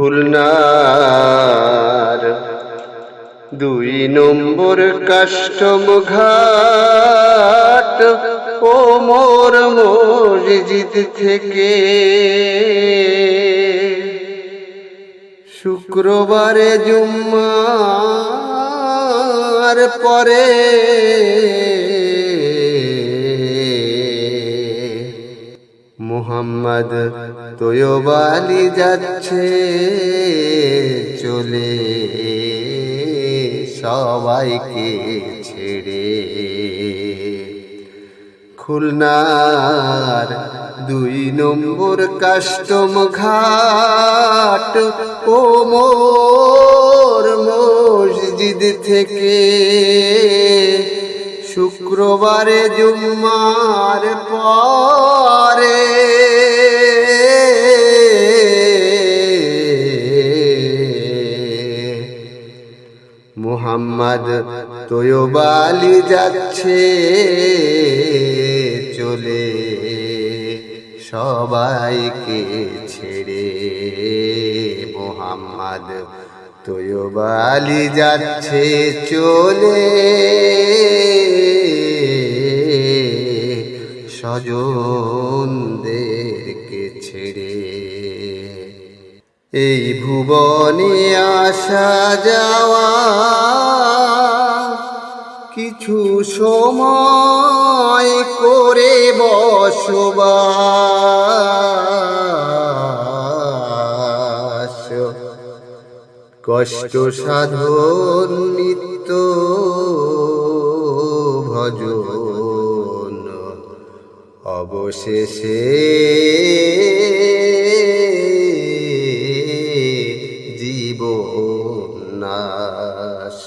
খুলনার দুই নম্বর কাস্টম ঘাট ও মোর মসজিদ থেকে। শুক্রবারে জুম্মার পরে মুহাম্মদ তোয়বালি যাচ্ছে, চলে সবাইকে ছেড়ে। খুলনার দুই নম্বর কাস্টম ঘাট, ও মোর মসজিদ থেকে। শুক্রবারে জুম্মার পরে মুহাম্মদ তোয়বালি যাচ্ছে, চলে সবাইকে ছেড়ে। মোহাম্মদ তোয়বালি যাচ্ছে, চলে স্বজনদেরকে ছেড়ে। এই ভুবনে আসা যাওয়া কিছু সময় করে বসবাস। কষ্ট সাধন নিত্য ভজন। অবশেষে জীবন নাশ।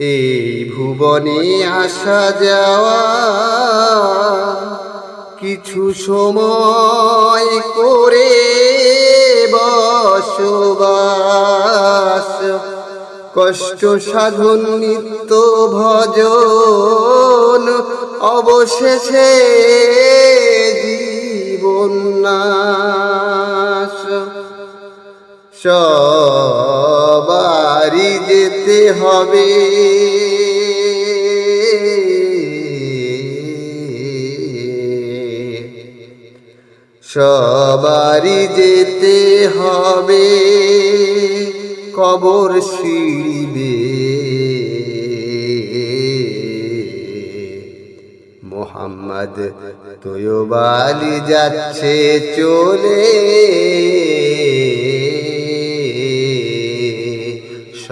এই ভুবনে আসা যাওয়া কিছু সময় করে বসবাস। কষ্ট সাধন, নিত্য ভজন, অবশেষে জীবন নাশ। সবারই যেতে হবে। সবারই যেতে হবে। কবর শিবে মোহাম্মদ তোয়বালি যাচ্ছে চলে।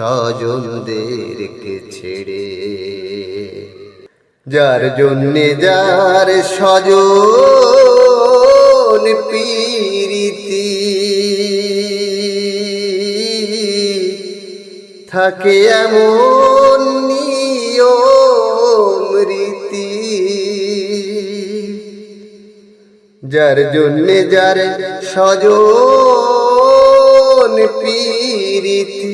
স্বজনদেরকে ছেড়ে? যার জন্যে যার স্বজন পীরিতি থাকে এমন নিয়ম যার জন্যে যার স্বজন পীরিতি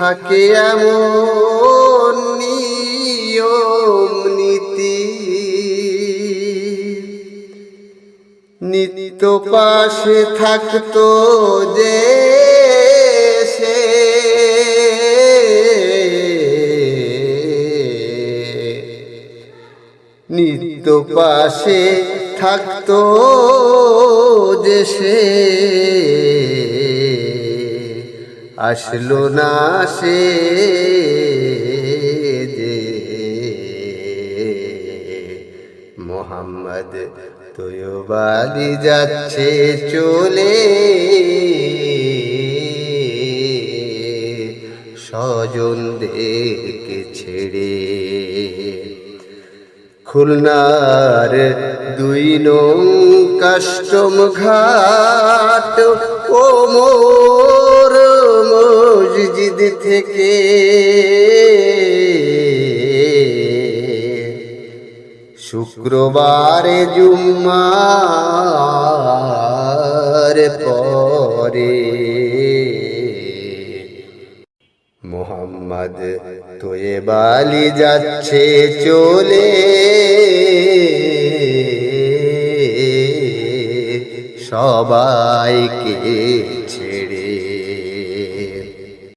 থাকে এমন নিয়ম নীতি। নিত্য পাশে থাকতো যে সে। নিত্য পাশে থাকতো সে। আসলো না সে মোহাম্মদ তোয়বালি যাচ্ছে, চলে স্বজনদেরকে ছেড়ে। খুলনার দুই নং কাস্টম ঘাট, ও থেকে শুক্রবারে জুম্মার পরে মোহাম্মদ তোয়ে বালি যাচ্ছে চলে। সবাইকে